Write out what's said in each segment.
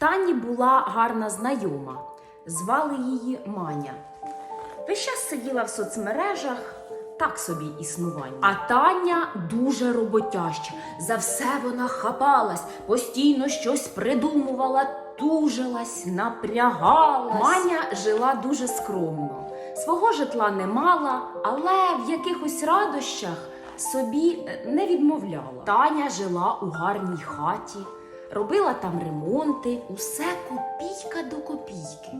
Тані була гарна знайома, звали її Маня. Весь час сиділа в соцмережах, так собі існування. А Таня дуже роботяща. За все вона хапалась, постійно щось придумувала, тужилась, напрягалась. Маня жила дуже скромно. Свого житла не мала, але в якихось радощах собі е, не відмовляла. Таня жила у гарній хаті, робила там ремонти, усе копійка до копійки.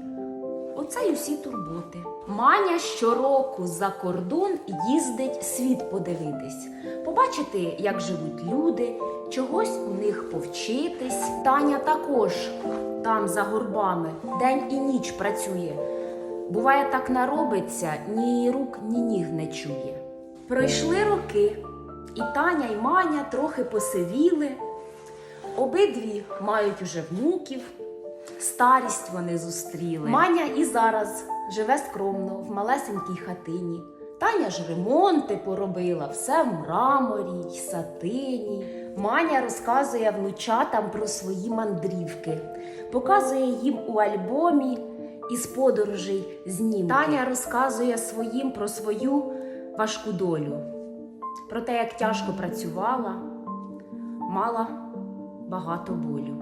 Оце й усі турботи. Маня щороку за кордон їздить світ подивитись, побачити, як живуть люди, чогось у них повчитись. Таня також там за горбами день і ніч працює. Буває, так наробиться, ні рук, ні ніг не чує. Пройшли роки, і Таня, і Маня трохи посивіли. Обидві мають уже внуків, старість вони зустріли. Маня і зараз живе скромно в малесенькій хатині. Таня ж ремонти поробила, все в мраморі й сатині. Маня розказує внучатам про свої мандрівки, показує їм у альбомі із подорожей знімки. Таня розказує своїм про свою важку долю, про те, як тяжко працювала, мала Barrota o Bulho.